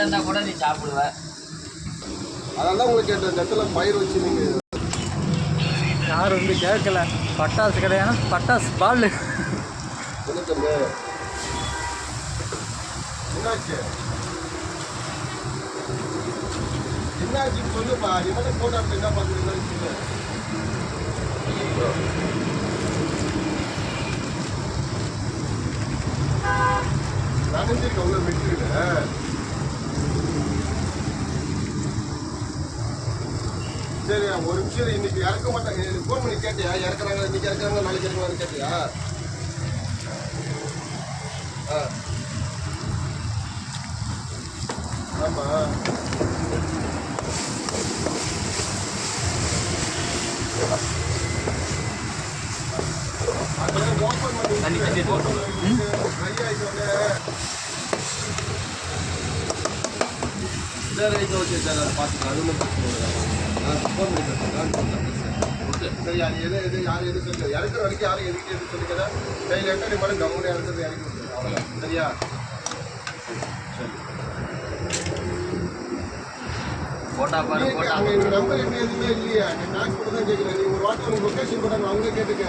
இருந்தால் கூட நீ சாப்பிடுவ. அதனால தான் உங்களுக்கு கேட்ட இந்த இடத்துல பயிர் வச்சு நீங்கள் யாரும் வந்து கேட்கல. பட்டாசு கிடையாது பட்டாசு பால். என்னாச்சு? என்னாச்சுன்னு சொல்லுப்பா. இவனை போட்டோ என்ன பண்ணுறீங்கன்னு நனைஞ்சிருக்க உள்ள விட்டுருக்கேன் சரி ஒரு நிமிஷம் இன்னைக்கு இறக்க மாட்டாங்க? ஃபோன் பண்ணி கேட்டியா? இறக்குறாங்க இன்னைக்கு இறக்குறாங்க நாளைக்கு இறக்குறாங்க கேட்டியா? ஆ. ஆமா. அது ஓப்பன் பண்ணி தண்ணி தண்ணி போட்டு ட்ரை ஆயிட்டோன்னே வேறு வைக்க வச்சு சார் அதை பார்த்துக்கலாம். அது ஒன்றும் பிரச்சனை இல்லை. நான் சரி அது எது எது யார் எது சொல்லு இறக்குற வரைக்கும் யாரும் எதுக்கு எது சொல்லிக்கிறேன் கையில் எட்ட நீ கம்முனு இறக்குறது இறக்கி விட்டுரு அவ்வளோதான் சரியா போட்டா. பாரு போட்டா நம்பர் என்ன எதுவுமே இல்லையா. நீ டாக்ஸ் கூட தான் கேட்குறேன். நீ ஒரு வாட்டி உங்க லொக்கேஷன் கூட அவங்களே கேட்டுக்க.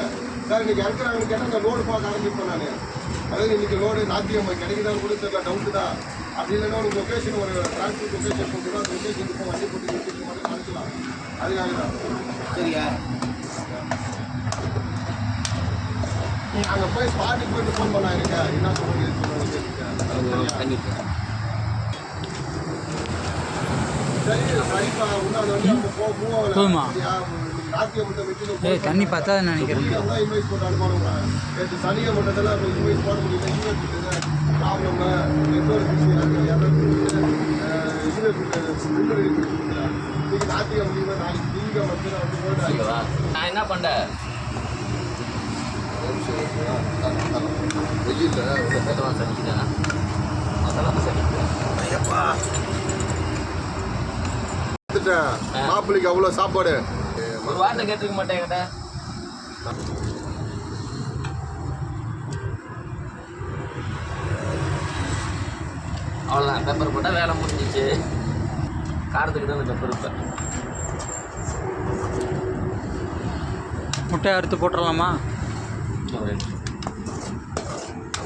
சார் இன்னைக்கு இறக்குறாங்கன்னு கேட்டால் நான் லோடு பார்க்க ஆரம்பிப்பேன் நான். அதாவது இன்னைக்கு லோடு நாத்தியம் கிடைக்குதான்னு கூட தெரியல. டவுட்டு தான். அப்படி இல்லைன்னா உனக்கு லொக்கேஷன் ஒரு டிரான்ஸ்போர்ட் லொக்கேஷன் போட்டு அந்த லொக்கேஷன் இருக்கும் வண்டி போட்டு லொக்கேஷன் மட்டும் அனுப்பலாம். அதுக்காக தான். சரியா அங்கே போய் ஸ்பாட்டுக்கு போயிட்டு ஃபோன் பண்ணா இருக்க என்ன சொல்லுங்க சரி சரிப்பா இன்னும் அது வந்து நம்ம போ மூவ் ஏய் தண்ணி பத்தாதுன்னு நினைக்கிறேன். இன்வைஸ் போட்டு நேற்று சனியை இன்வைஸ் போட முடியல யூஎஸ் ப்ராப்ளம் நெட்ஒர்க் இன்னைக்கு நாத்தியம் முடியுமா நாளைக்கு திங்க வந்து நான் வந்து போட்டு ஓகேவா நான் என்ன பண்ணேன் வெயில் அதெல்லாம் சனிக்குதா அதெல்லாம் சனிக்குதா மாப்பிள்ளைக்கு அவ்வளோ சாப்பாடு. ஒரு வார்த்தை கேட்டுக்க மாட்டேன் என்கிட்ட. அவ்வளோதான் பெப்பர் போட்டால் வேலை முடிஞ்சிச்சு. காரத்துக்கு தான் பெப்பர் இருப்பேன் முட்டையை அறுத்து போட்டுடலாமா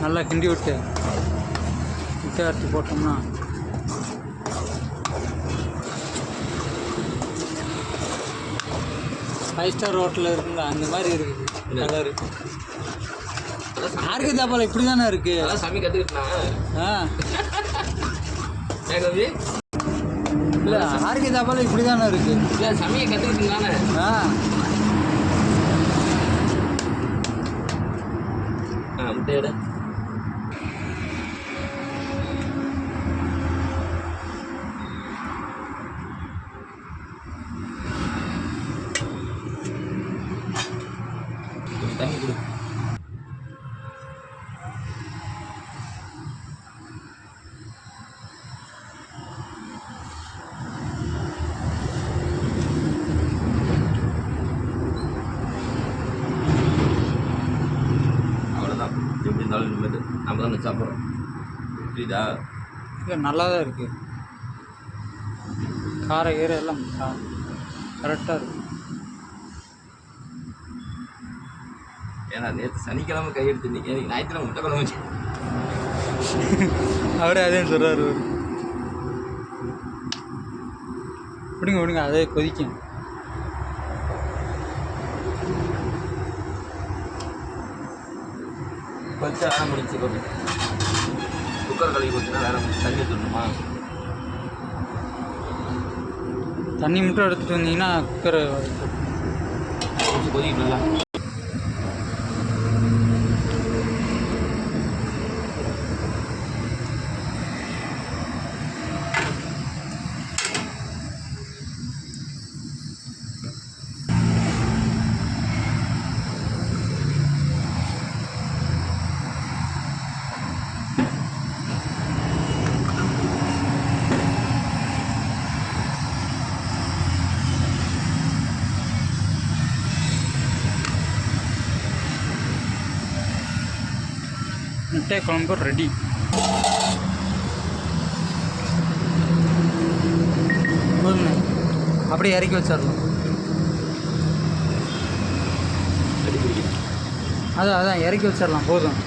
நல்லா கிண்டி விட்டு. முட்டையை அறுத்து போட்டோம்னா ஃபைவ் ஸ்டார் ஹோட்டலில் இருக்குல்ல அந்த மாதிரி இருக்குது. கலரு யாருக்கு தாப்பால் இப்படி தானே இருக்கு? அதெல்லாம் சாமி கற்றுக்கிட்டேன் ஆ. இல்லை ஆர்கே தாப்பால் இப்படி தானே இருக்கு? இல்லை சமையை கற்றுக்கிட்டீங்களானே ஆ. ஆ கொஞ்சம் தண்ணி கொடு அவ்வளோதான் எப்படி இருந்தாலும் இனிமேட்டு நம்ம தான் சாப்பிட்றோம். புரியுதா? இல்லை நல்லா தான் இருக்கு. கார கீரை எல்லாம் கரெக்டாக இருக்கு. ஏன்னா நேற்று சனிக்கிழமை கையெடுத்து இன்னைக்கு எனக்கு ஞாயிற்றுக்கிழமை முட்டை குழம்பு வச்சு அவரே அதே சொல்கிறாரு விடுங்க விடுங்க அதே கொதிக்கும். கொஞ்சம் வேலை முடிச்சு கொஞ்சம் குக்கர் கழுவி கொடுத்துனா வேலை முடிச்சு தண்ணி ஊற்றணுமா தண்ணி மட்டும் எடுத்துகிட்டு வந்தீங்கன்னா குக்கரை கொதிக்கணும்ல முட்டை குழம்பு ரெடி அப்படியே இறக்கி வச்சிடலாம். அதான் அதான் இறக்கி வச்சிடலாம் போதும்.